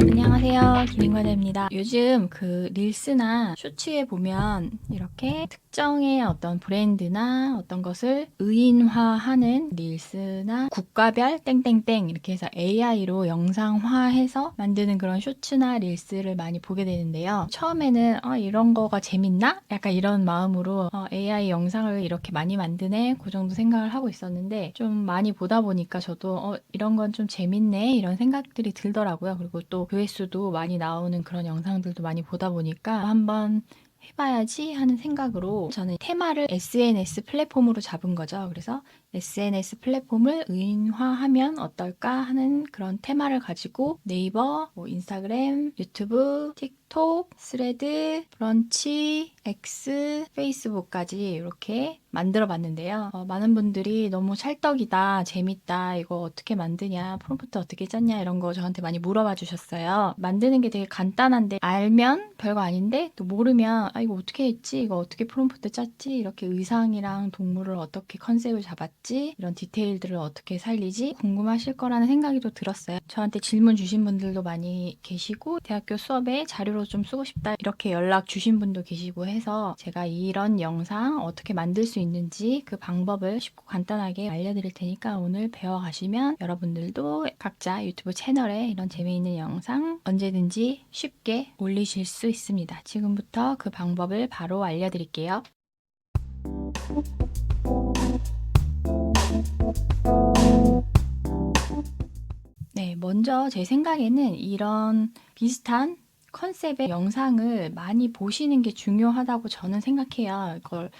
안녕하세요. 기린과자입니다. 요즘 그 릴스나 쇼츠에 보면 이렇게 특 정의 어떤 브랜드나 어떤 것을 의인화하는 릴스나 국가별 땡땡땡 이렇게 해서 AI로 영상화해서 만드는 그런 쇼츠나 릴스를 많이 보게 되는데요. 처음에는 어, 이런 거가 재밌나? 약간 이런 마음으로 어, AI 영상을 이렇게 많이 만드네? 그 정도 생각을 하고 있었는데 좀 많이 보다 보니까 저도 어, 이런 건 좀 재밌네? 이런 생각들이 들더라고요. 그리고 또 조회수도 많이 나오는 그런 영상들도 많이 보다 보니까 한번 해봐야지 하는 생각으로 저는 테마를 SNS 플랫폼으로 잡은 거죠. 그래서 SNS 플랫폼을 의인화하면 어떨까 하는 그런 테마를 가지고 네이버, 뭐 인스타그램, 유튜브, 틱 톡, 스레드, 브런치, X, 페이스북까지 이렇게 만들어 봤는데요. 어, 많은 분들이 너무 찰떡이다, 재밌다, 이거 어떻게 만드냐, 프롬프트 어떻게 짰냐 이런 거 저한테 많이 물어봐 주셨어요. 만드는 게 되게 간단한데 알면 별거 아닌데 또 모르면 아 이거 어떻게 했지, 이거 어떻게 프롬프트 짰지, 이렇게 의상이랑 동물을 어떻게 컨셉을 잡았지, 이런 디테일들을 어떻게 살리지 궁금하실 거라는 생각이 또 들었어요. 저한테 질문 주신 분들도 많이 계시고 대학교 수업에 자료로 좀 쓰고 싶다 이렇게 연락 주신 분도 계시고 해서 제가 이런 영상 어떻게 만들 수 있는지 그 방법을 쉽고 간단하게 알려드릴 테니까 오늘 배워가시면 여러분들도 각자 유튜브 채널에 이런 재미있는 영상 언제든지 쉽게 올리실 수 있습니다. 지금부터 그 방법을 바로 알려드릴게요. 네, 먼저 제 생각에는 이런 비슷한 컨셉의 영상을 많이 보시는 게 중요하다고 저는 생각해요. 이걸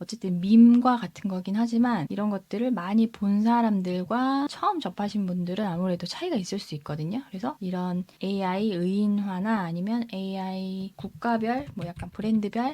어쨌든 밈과 같은 거긴 하지만 이런 것들을 많이 본 사람들과 처음 접하신 분들은 아무래도 차이가 있을 수 있거든요. 그래서 이런 AI 의인화나 아니면 AI 국가별, 뭐 약간 브랜드별,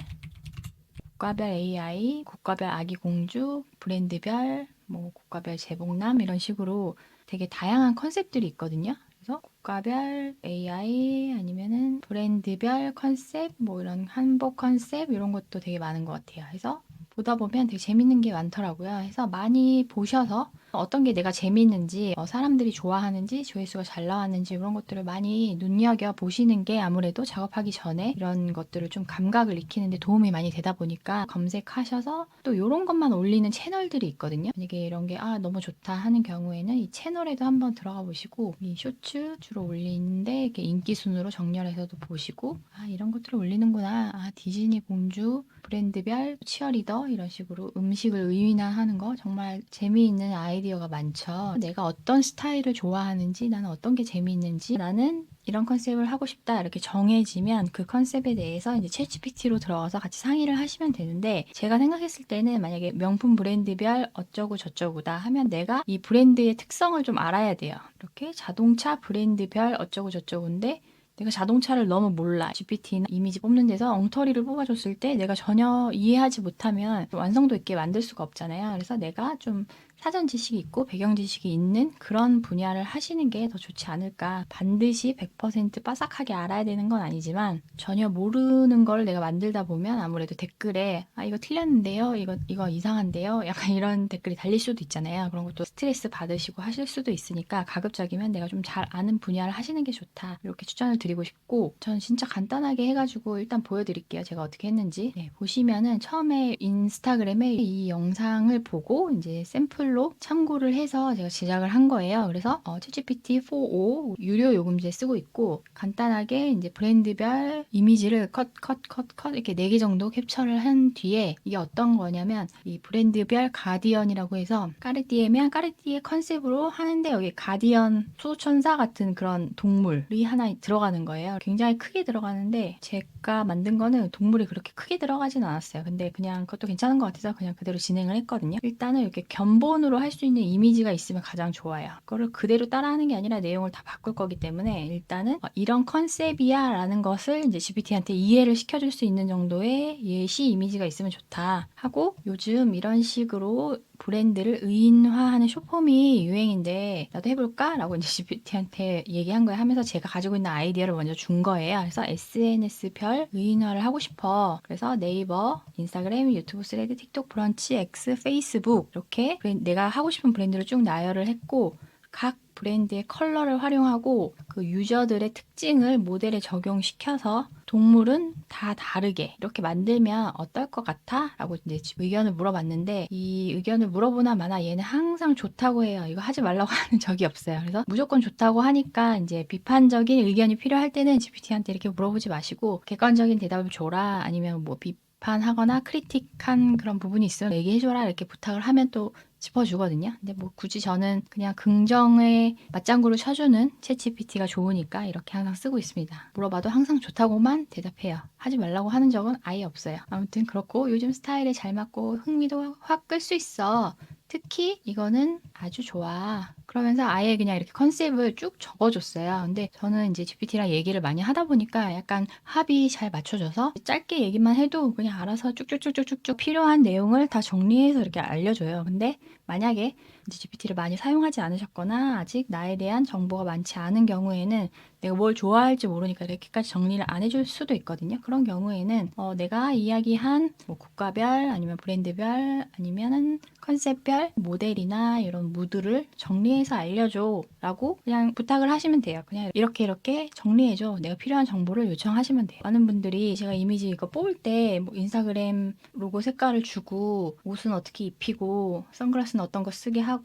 국가별 AI, 국가별 아기 공주, 브랜드별, 뭐 국가별 제복남 이런 식으로 되게 다양한 컨셉들이 있거든요. 그래서 국가별 AI 아니면은 브랜드별 컨셉 뭐 이런 한복 컨셉 이런 것도 되게 많은 것 같아요. 그래서 보다 보면 되게 재밌는 게 많더라고요. 그래서 많이 보셔서 어떤 게 내가 재밌는지, 어, 사람들이 좋아하는지, 조회수가 잘 나왔는지 이런 것들을 많이 눈여겨 보시는 게 아무래도 작업하기 전에 이런 것들을 좀 감각을 익히는데 도움이 많이 되다 보니까 검색하셔서 또 이런 것만 올리는 채널들이 있거든요. 만약에 이런 게 아, 너무 좋다 하는 경우에는 이 채널에도 한번 들어가 보시고 이 쇼츠 주로 올리는데 이렇게 인기 순으로 정렬해서도 보시고 아, 이런 것들을 올리는구나. 아, 디즈니 공주 브랜드별 치어리더 이런 식으로 음식을 의인화하는 거 정말 재미있는 아이디 어가 많죠. 내가 어떤 스타일을 좋아하는지 나는 어떤 게 재미있는지 나는 이런 컨셉을 하고 싶다 이렇게 정해지면 그 컨셉에 대해서 이제 챗GPT로 들어가서 같이 상의를 하시면 되는데 제가 생각했을 때는 만약에 명품 브랜드별 어쩌고 저쩌고다 하면 내가 이 브랜드의 특성을 좀 알아야 돼요. 이렇게 자동차 브랜드별 어쩌고 저쩌고인데 내가 자동차를 너무 몰라. GPT나 이미지 뽑는 데서 엉터리를 뽑아줬을 때 내가 전혀 이해하지 못하면 완성도 있게 만들 수가 없잖아요. 그래서 내가 좀 사전 지식이 있고 배경 지식이 있는 그런 분야를 하시는 게 더 좋지 않을까. 반드시 100% 빠삭하게 알아야 되는 건 아니지만 전혀 모르는 걸 내가 만들다 보면 아무래도 댓글에 아 이거 틀렸는데요. 이거 이거 이상한데요. 약간 이런 댓글이 달릴 수도 있잖아요. 그런 것도 스트레스 받으시고 하실 수도 있으니까 가급적이면 내가 좀 잘 아는 분야를 하시는 게 좋다. 이렇게 추천을 드리고 싶고 전 진짜 간단하게 해 가지고 일단 보여 드릴게요. 제가 어떻게 했는지. 네, 보시면은 처음에 인스타그램에 이 영상을 보고 이제 샘플 로 참고를 해서 제가 제작을 한 거예요. 그래서 어, ChatGPT 4o 유료 요금제 쓰고 있고 간단하게 이제 브랜드별 이미지를 컷 컷 컷 컷 이렇게 4개 정도 캡처를 한 뒤에 이게 어떤 거냐면 이 브랜드별 가디언이라고 해서 까르띠에면 까르띠에 컨셉으로 하는데 여기 가디언 수호천사 같은 그런 동물이 하나 들어가는 거예요. 굉장히 크게 들어가는데 제가 만든 거는 동물이 그렇게 크게 들어가진 않았어요. 근데 그냥 그것도 괜찮은 것 같아서 그냥 그대로 진행을 했거든요. 일단은 이렇게 견본 으로 할 수 있는 이미지가 있으면 가장 좋아요. 그거를 그대로 따라하는 게 아니라 내용을 다 바꿀 거기 때문에 일단은 어, 이런 컨셉이야 라는 것을 이제 GPT한테 이해를 시켜줄 수 있는 정도의 예시 이미지가 있으면 좋다 하고 요즘 이런 식으로 브랜드를 의인화하는 쇼폼이 유행인데 나도 해볼까? 라고 이제 GPT한테 얘기한 거예요 하면서 제가 가지고 있는 아이디어를 먼저 준 거예요. 그래서 SNS 별 의인화를 하고 싶어. 그래서 네이버, 인스타그램, 유튜브, 스레드, 틱톡, 브런치, X, 페이스북 이렇게 내가 하고 싶은 브랜드를 쭉 나열을 했고 각 브랜드의 컬러를 활용하고 그 유저들의 특징을 모델에 적용시켜서 동물은 다 다르게 이렇게 만들면 어떨 것 같아? 라고 이제 의견을 물어봤는데 이 의견을 물어보나 마나 얘는 항상 좋다고 해요. 이거 하지 말라고 하는 적이 없어요. 그래서 무조건 좋다고 하니까 이제 비판적인 의견이 필요할 때는 GPT한테 이렇게 물어보지 마시고 객관적인 대답을 줘라 아니면 뭐 비판하거나 크리틱한 그런 부분이 있으면 얘기해줘라 이렇게 부탁을 하면 또 짚어주거든요. 근데 뭐 굳이 저는 그냥 긍정의 맞장구를 쳐주는 챗GPT가 좋으니까 이렇게 항상 쓰고 있습니다. 물어봐도 항상 좋다고만 대답해요. 하지 말라고 하는 적은 아예 없어요. 아무튼 그렇고 요즘 스타일에 잘 맞고 흥미도 확 끌 수 있어. 특히 이거는 아주 좋아. 그러면서 아예 그냥 이렇게 컨셉을 쭉 적어줬어요. 근데 저는 이제 GPT랑 얘기를 많이 하다 보니까 약간 합이 잘 맞춰져서 짧게 얘기만 해도 그냥 알아서 쭉쭉쭉쭉쭉 필요한 내용을 다 정리해서 이렇게 알려줘요. 근데 만약에 GPT를 많이 사용하지 않으셨거나 아직 나에 대한 정보가 많지 않은 경우에는 내가 뭘 좋아할지 모르니까 이렇게까지 정리를 안 해줄 수도 있거든요. 그런 경우에는 어, 내가 이야기한 뭐 국가별 아니면 브랜드별 아니면은 컨셉별 모델이나 이런 무드를 정리해서 알려줘라고 그냥 부탁을 하시면 돼요. 그냥 이렇게 이렇게 정리해줘. 내가 필요한 정보를 요청하시면 돼요. 많은 분들이 제가 이미지 이거 뽑을 때 뭐 인스타그램 로고 색깔을 주고 옷은 어떻게 입히고 선글라스는 어떤 거 쓰게 하고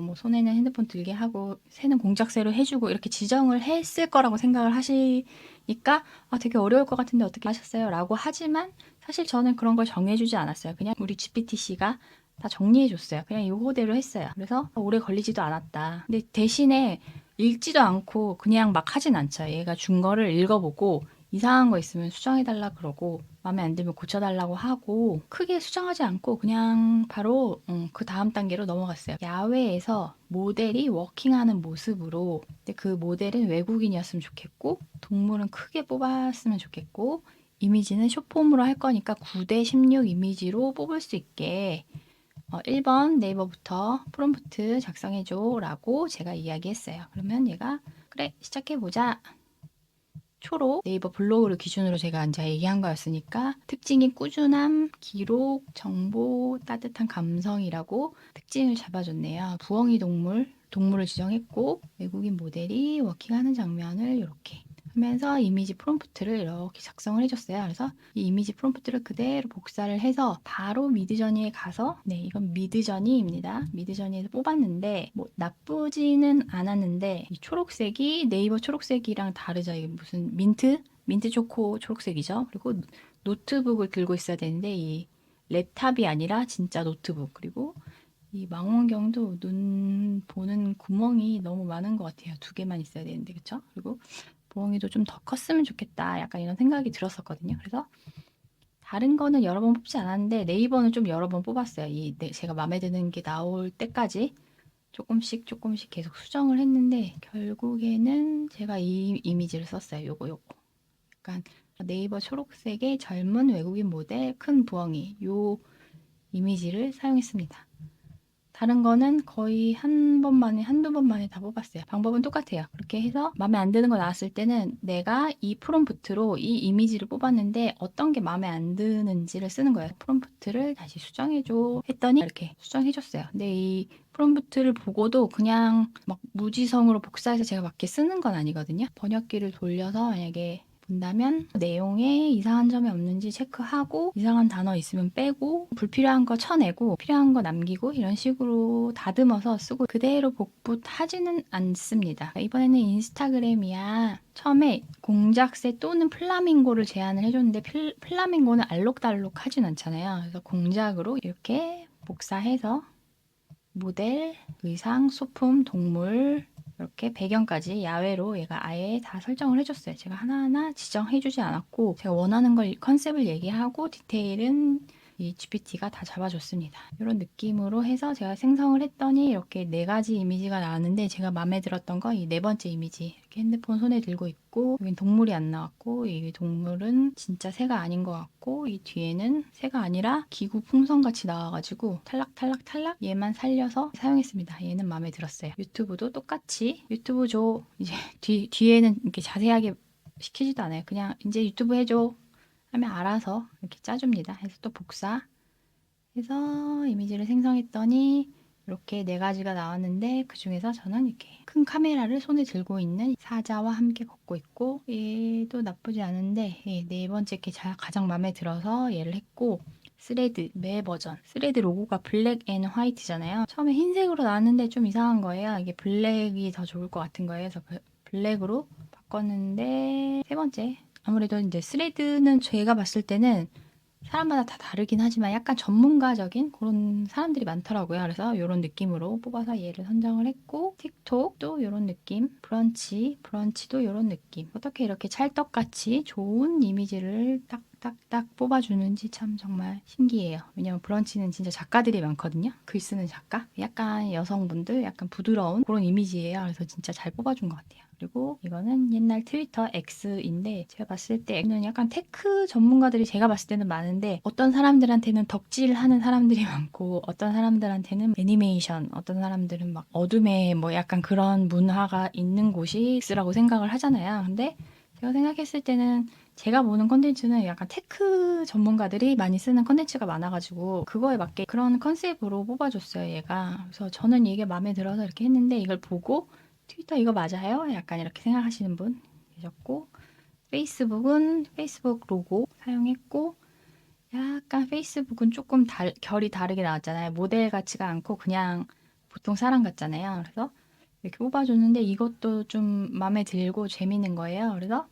뭐 손에는 핸드폰 들게 하고 새는 공작새로 해주고 이렇게 지정을 했을 거라고 생각을 하시니까 아 되게 어려울 것 같은데 어떻게 하셨어요? 라고 하지만 사실 저는 그런 걸 정해주지 않았어요. 그냥 우리 GPT-C가 다 정리해 줬어요. 그냥 요거대로 했어요. 그래서 오래 걸리지도 않았다. 근데 대신에 읽지도 않고 그냥 막 하진 않죠. 얘가 준 거를 읽어보고 이상한 거 있으면 수정해달라 그러고 마음에 안 들면 고쳐달라고 하고 크게 수정하지 않고 그냥 바로 음, 그 다음 단계로 넘어갔어요. 야외에서 모델이 워킹하는 모습으로 그 모델은 외국인이었으면 좋겠고 동물은 크게 뽑았으면 좋겠고 이미지는 숏폼으로 할 거니까 9대 16 이미지로 뽑을 수 있게 어, 1번 네이버부터 프롬프트 작성해줘 라고 제가 이야기했어요. 그러면 얘가 그래 시작해보자. 초록 네이버 블로그를 기준으로 제가 이제 얘기한 거였으니까 특징이 꾸준함, 기록, 정보, 따뜻한 감성이라고 특징을 잡아줬네요. 부엉이 동물, 동물을 지정했고 외국인 모델이 워킹하는 장면을 이렇게 하면서 이미지 프롬프트를 이렇게 작성을 해줬어요. 그래서 이 이미지 프롬프트를 그대로 복사를 해서 바로 미드저니에 가서 네 이건 미드저니입니다. 미드저니에서 뽑았는데 뭐 나쁘지는 않았는데 이 초록색이 네이버 초록색이랑 다르죠. 이게 무슨 민트 민트 초코 초록색이죠. 그리고 노트북을 들고 있어야 되는데 이 랩탑이 아니라 진짜 노트북 그리고 이 망원경도 눈 보는 구멍이 너무 많은 것 같아요. 두 개만 있어야 되는데 그쵸? 그리고 부엉이도 좀 더 컸으면 좋겠다. 약간 이런 생각이 들었었거든요. 그래서 다른 거는 여러 번 뽑지 않았는데 네이버는 좀 여러 번 뽑았어요. 이 네, 제가 마음에 드는 게 나올 때까지 조금씩 조금씩 계속 수정을 했는데 결국에는 제가 이 이미지를 썼어요. 요거 요거. 약간 네이버 초록색의 젊은 외국인 모델 큰 부엉이 요 이미지를 사용했습니다. 다른 거는 거의 한 번만에 한두 번만에 다 뽑았어요. 방법은 똑같아요. 그렇게 해서 마음에 안 드는 거 나왔을 때는 내가 이 프롬프트로 이 이미지를 뽑았는데 어떤 게 마음에 안 드는지를 쓰는 거예요. 프롬프트를 다시 수정해줘 했더니 이렇게 수정해줬어요. 근데 이 프롬프트를 보고도 그냥 막 무지성으로 복사해서 제가 맞게 쓰는 건 아니거든요. 번역기를 돌려서 만약에 본다면 내용에 이상한 점이 없는지 체크하고 이상한 단어 있으면 빼고 불필요한 거 쳐내고 필요한 거 남기고 이런 식으로 다듬어서 쓰고 그대로 복붙하지는 않습니다. 이번에는 인스타그램이야. 처음에 공작새 또는 플라밍고를 제안을 해줬는데 필, 플라밍고는 알록달록 하진 않잖아요. 그래서 공작으로 이렇게 복사해서 모델, 의상, 소품, 동물 이렇게 배경까지 야외로 얘가 아예 다 설정을 해줬어요. 제가 하나하나 지정해주지 않았고 제가 원하는 걸 컨셉을 얘기하고 디테일은 이 GPT가 다 잡아줬습니다. 이런 느낌으로 해서 제가 생성을 했더니 이렇게 네 가지 이미지가 나왔는데 제가 마음에 들었던 거이네 번째 이미지 이렇게 핸드폰 손에 들고 있고 여긴 동물이 안 나왔고 이 동물은 진짜 새가 아닌 것 같고 이 뒤에는 새가 아니라 기구 풍선 같이 나와가지고 탈락 탈락 탈락 얘만 살려서 사용했습니다. 얘는 마음에 들었어요. 유튜브도 똑같이 유튜브 줘 이제 뒤 뒤에는 이렇게 자세하게 시키지도 않아요. 그냥 이제 유튜브 해줘 하면 알아서 이렇게 짜줍니다. 해서 또 복사. 해서 이미지를 생성했더니 이렇게 네 가지가 나왔는데 그 중에서 저는 이렇게 큰 카메라를 손에 들고 있는 사자와 함께 걷고 있고 얘도 나쁘지 않은데 얘네 번째 게 자- 가장 마음에 들어서 얘를 했고 스레드 매 버전. 스레드 로고가 블랙 앤 화이트잖아요. 처음에 흰색으로 나왔는데 좀 이상한 거예요. 이게 블랙이 더 좋을 것 같은 거예요. 그래서 그 블랙으로 바꿨는데 세 번째 아무래도 이제 스레드는 제가 봤을 때는 사람마다 다 다르긴 하지만 약간 전문가적인 그런 사람들이 많더라고요. 그래서 이런 느낌으로 뽑아서 얘를 선정을 했고 틱톡도 이런 느낌, 브런치, 브런치도 이런 느낌. 어떻게 이렇게 찰떡같이 좋은 이미지를 딱딱딱 뽑아주는지 참 정말 신기해요. 왜냐면 브런치는 진짜 작가들이 많거든요. 글 쓰는 작가. 약간 여성분들, 약간 부드러운 그런 이미지예요. 그래서 진짜 잘 뽑아준 것 같아요. 그리고 이거는 옛날 트위터 X인데 제가 봤을 때는 약간 테크 전문가들이 제가 봤을 때는 많은데 어떤 사람들한테는 덕질하는 사람들이 많고 어떤 사람들한테는 애니메이션 어떤 사람들은 막 어둠에 뭐 약간 그런 문화가 있는 곳이 X라고 생각을 하잖아요. 근데 제가 생각했을 때는 제가 보는 컨텐츠는 약간 테크 전문가들이 많이 쓰는 컨텐츠가 많아가지고 그거에 맞게 그런 컨셉으로 뽑아줬어요 얘가 그래서 저는 이게 마음에 들어서 이렇게 했는데 이걸 보고 트위터 이거 맞아요? 약간 이렇게 생각하시는 분 계셨고 페이스북은 페이스북 로고 사용했고 약간 페이스북은 조금 달, 결이 다르게 나왔잖아요. 모델 같지가 않고 그냥 보통 사람 같잖아요. 그래서 이렇게 뽑아줬는데 이것도 좀 마음에 들고 재밌는 거예요. 그래서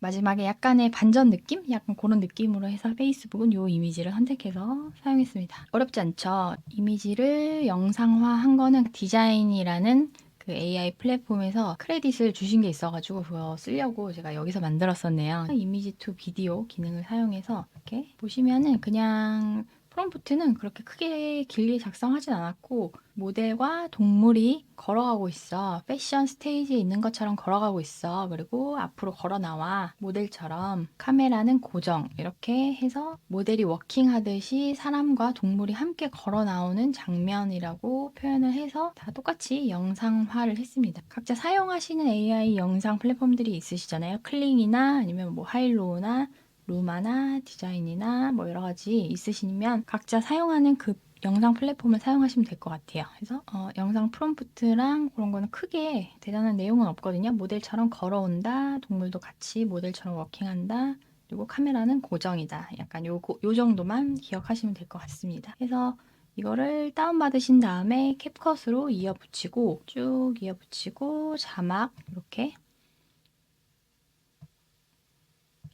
마지막에 약간의 반전 느낌? 약간 그런 느낌으로 해서 페이스북은 이 이미지를 선택해서 사용했습니다. 어렵지 않죠? 이미지를 영상화한 거는 디자인이라는 그 AI 플랫폼에서 크레딧을 주신 게 있어가지고 그거 쓰려고 제가 여기서 만들었었네요. 이미지 투 비디오 기능을 사용해서 이렇게 보시면은 그냥 프롬프트는 그렇게 크게 길게 작성하진 않았고 모델과 동물이 걸어가고 있어. 패션 스테이지에 있는 것처럼 걸어가고 있어. 그리고 앞으로 걸어 나와. 모델처럼 카메라는 고정. 이렇게 해서 모델이 워킹하듯이 사람과 동물이 함께 걸어 나오는 장면이라고 표현을 해서 다 똑같이 영상화를 했습니다. 각자 사용하시는 AI 영상 플랫폼들이 있으시잖아요. 클링이나 아니면 뭐 하일로우나 루마나 디자인이나 뭐 여러 가지 있으시면 각자 사용하는 그 영상 플랫폼을 사용하시면 될 것 같아요. 그래서 어, 영상 프롬프트랑 그런 거는 크게 대단한 내용은 없거든요. 모델처럼 걸어온다, 동물도 같이 모델처럼 워킹한다, 그리고 카메라는 고정이다. 약간 요, 요 정도만 기억하시면 될 것 같습니다. 그래서 이거를 다운받으신 다음에 캡컷으로 이어 붙이고 쭉 이어 붙이고 자막 이렇게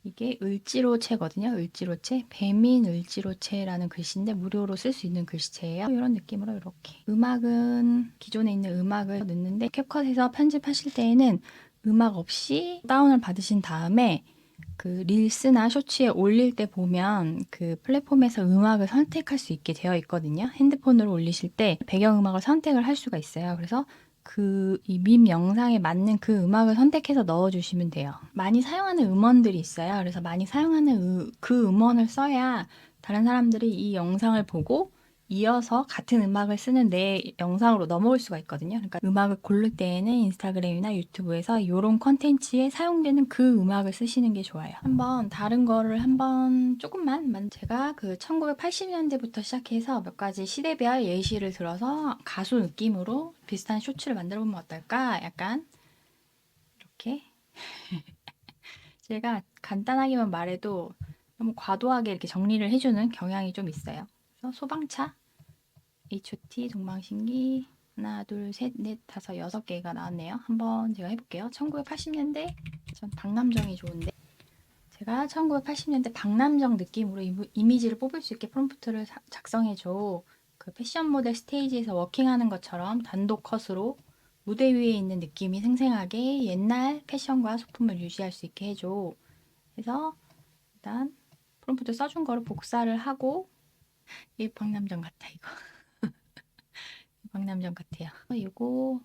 이게 을지로체거든요. 을지로체. 배민 을지로체라는 글씨인데 무료로 쓸 수 있는 글씨체예요. 이런 느낌으로 이렇게. 음악은 기존에 있는 음악을 넣는데 캡컷에서 편집하실 때에는 음악 없이 다운을 받으신 다음에 그 릴스나 쇼츠에 올릴 때 보면 그 플랫폼에서 음악을 선택할 수 있게 되어 있거든요. 핸드폰으로 올리실 때 배경음악을 선택을 할 수가 있어요. 그래서 그 이 밈 영상에 맞는 그 음악을 선택해서 넣어주시면 돼요. 많이 사용하는 음원들이 있어요. 그래서 많이 사용하는 음- 그 음원을 써야 다른 사람들이 이 영상을 보고 이어서 같은 음악을 쓰는 내 영상으로 넘어올 수가 있거든요. 그러니까 음악을 고를 때에는 인스타그램이나 유튜브에서 이런 컨텐츠에 사용되는 그 음악을 쓰시는 게 좋아요. 한번 다른 거를 한번 조금만 만- 제가 그 1980년대부터 시작해서 몇 가지 시대별 예시를 들어서 가수 느낌으로 비슷한 쇼츠를 만들어 보면 어떨까? 약간 이렇게 제가 간단하게만 말해도 너무 과도하게 이렇게 정리를 해주는 경향이 좀 있어요. 소방차, HOT, 동방신기 하나, 둘, 셋, 넷, 다섯, 여섯 개가 나왔네요. 한번 제가 해볼게요. 1980년대 전 박남정이 좋은데 제가 1980년대 박남정 느낌으로 이미- 이미지를 뽑을 수 있게 프롬프트를 사- 작성해줘. 그 패션 모델 스테이지에서 워킹하는 것처럼 단독 컷으로 무대 위에 있는 느낌이 생생하게 옛날 패션과 소품을 유지할 수 있게 해줘. 그래서 일단 프롬프트 써준 거를 복사를 하고 일방남전 같아 이거. 일방남전 같아요. 이거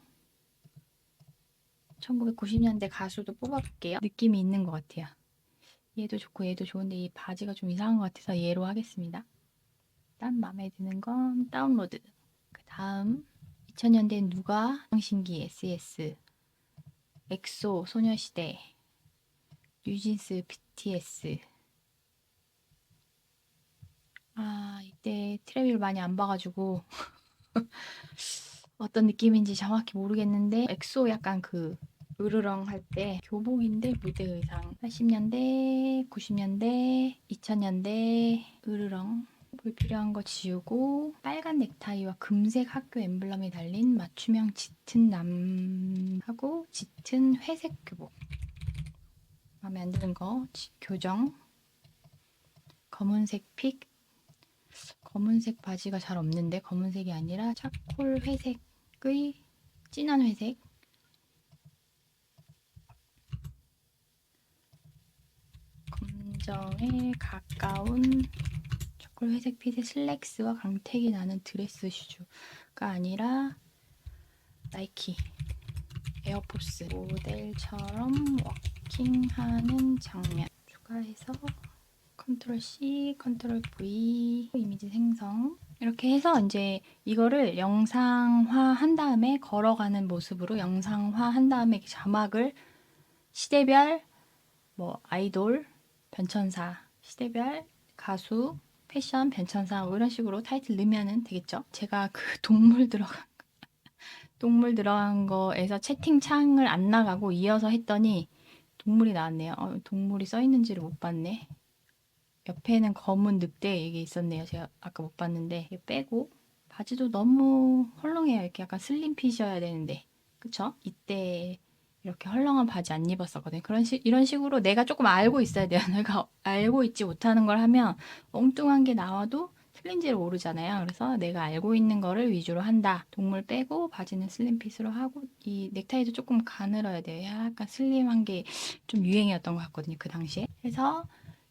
1990년대 가수도 뽑아볼게요. 느낌이 있는 것 같아요. 얘도 좋고 얘도 좋은데 이 바지가 좀 이상한 것 같아서 얘로 하겠습니다. 일단 마음에 드는 건 다운로드. 그 다음 2000년대 누가 신기 SES 엑소 소녀시대 뉴진스 BTS 아 이때 트레비를 많이 안 봐가지고 어떤 느낌인지 정확히 모르겠는데 엑소 약간 그 으르렁 할 때 교복인데 무대 의상. 80년대 90년대 2000년대 으르렁. 불필요한 거 지우고 빨간 넥타이와 금색 학교 엠블럼이 달린 맞춤형 짙은 남하고 짙은 회색 교복. 마음에 안 드는 거 지- 교정. 검은색 픽 검은색 바지가 잘 없는데 검은색이 아니라 차콜 회색의 진한 회색. 검정에 가까운 초콜 회색 핏의 슬랙스와 광택이 나는 드레스 슈즈가 아니라 나이키 에어포스 모델처럼 워킹하는 장면 추가해서 컨트롤 C, 컨트롤 V 이미지 생성 이렇게 해서 이제 이거를 영상화 한 다음에 걸어가는 모습으로 영상화 한 다음에 자막을 시대별 뭐 아이돌 변천사 시대별 가수 패션 변천사 뭐 이런 식으로 타이틀 넣으면 되겠죠. 제가 그 동물 들어간 동물 들어간 거에서 채팅창을 안 나가고 이어서 했더니 동물이 나왔네요. 어, 동물이 써 있는지를 못 봤네. 옆에는 검은 늑대 이게 있었네요. 제가 아까 못 봤는데 이거 빼고 바지도 너무 헐렁해요. 이렇게 약간 슬림 핏이어야 되는데 그쵸? 이때 이렇게 헐렁한 바지 안 입었었거든요. 그런 식 이런 식으로 내가 조금 알고 있어야 돼요. 내가 알고 있지 못하는 걸 하면 엉뚱한 게 나와도 틀린지를 모르잖아요. 그래서 내가 알고 있는 거를 위주로 한다. 동물 빼고 바지는 슬림핏으로 하고 이 넥타이도 조금 가늘어야 돼요. 약간 슬림한 게 좀 유행이었던 것 같거든요. 그 당시에. 그래서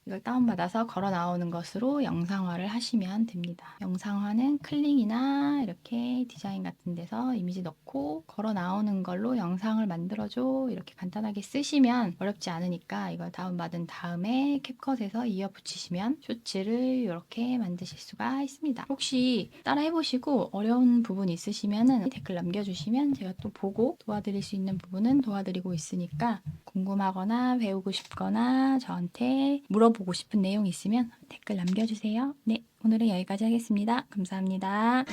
이걸 다운받아서 걸어 나오는 것으로 영상화를 하시면 됩니다. 영상화는 클릭이나 이렇게 디자인 같은 데서 이미지 넣고 걸어 나오는 걸로 영상을 만들어줘 이렇게 간단하게 쓰시면 어렵지 않으니까 이걸 다운받은 다음에 캡컷에서 이어 붙이시면 쇼츠를 이렇게 만드실 수가 있습니다. 혹시 따라 해보시고 어려운 부분 있으시면 댓글 남겨주시면 제가 또 보고 도와드릴 수 있는 부분은 도와드리고 있으니까 궁금하거나 배우고 싶거나 저한테 물어보고 싶은 내용 있으면 댓글 남겨주세요. 네, 오늘은 여기까지 하겠습니다. 감사합니다.